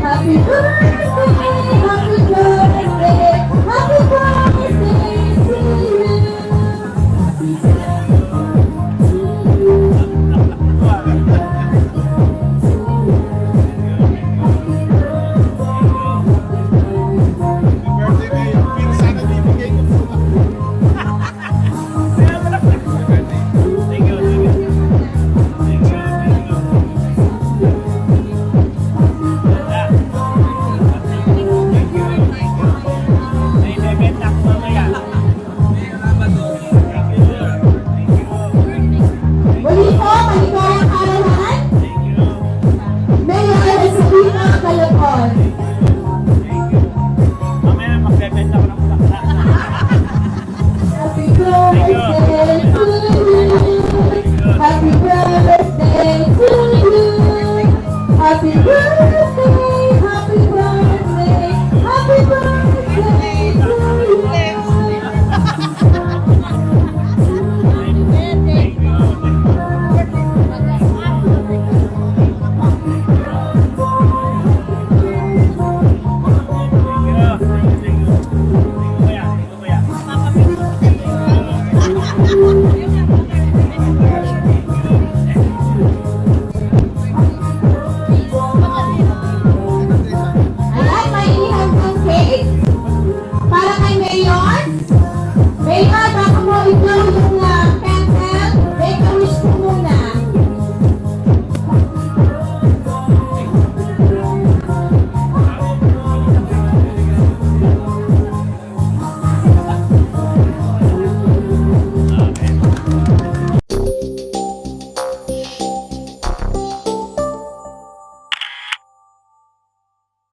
Happy birthday, Happy birthday to